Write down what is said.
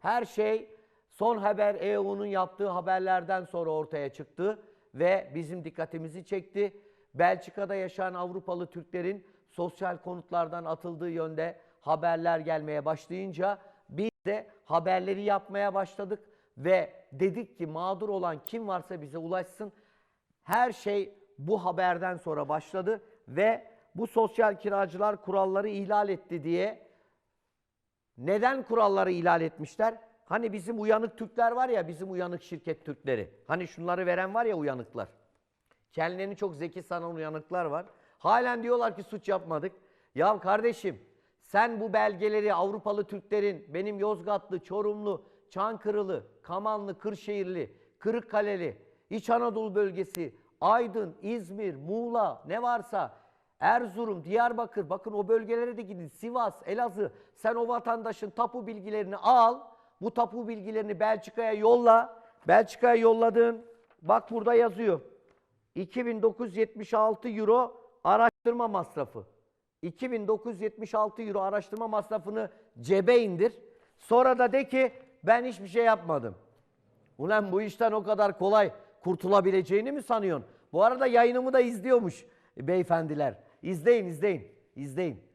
Her şey son haber EU'nun yaptığı haberlerden sonra ortaya çıktı ve bizim dikkatimizi çekti. Belçika'da yaşayan Avrupalı Türklerin sosyal konutlardan atıldığı yönde haberler gelmeye başlayınca biz de haberleri yapmaya başladık ve dedik ki mağdur olan kim varsa bize ulaşsın. Her şey bu haberden sonra başladı ve bu sosyal kiracılar kuralları ihlal etti diye neden kuralları ihlal etmişler? Hani bizim uyanık Türkler var ya, bizim uyanık şirket Türkleri. Hani şunları veren var ya uyanıklar. Kendilerini çok zeki sanan uyanıklar var. Halen diyorlar ki suç yapmadık. Ya kardeşim sen bu belgeleri Avrupalı Türklerin benim Yozgatlı, Çorumlu, Çankırılı, Kamanlı, Kırşehirli, Kırıkkaleli, İç Anadolu bölgesi, Aydın, İzmir, Muğla ne varsa Erzurum, Diyarbakır bakın o bölgelere de gidin. Sivas, Elazığ sen o vatandaşın tapu bilgilerini al. Bu tapu bilgilerini Belçika'ya yolla. Belçika'ya yolladığın bak burada yazıyor. 2976 euro araştırma masrafı. 2976 euro araştırma masrafını cebe indir. Sonra da de ki ben hiçbir şey yapmadım. Ulan bu işten o kadar kolay kurtulabileceğini mi sanıyorsun? Bu arada yayınımı da izliyormuş beyefendiler. İzleyin, izleyin, izleyin.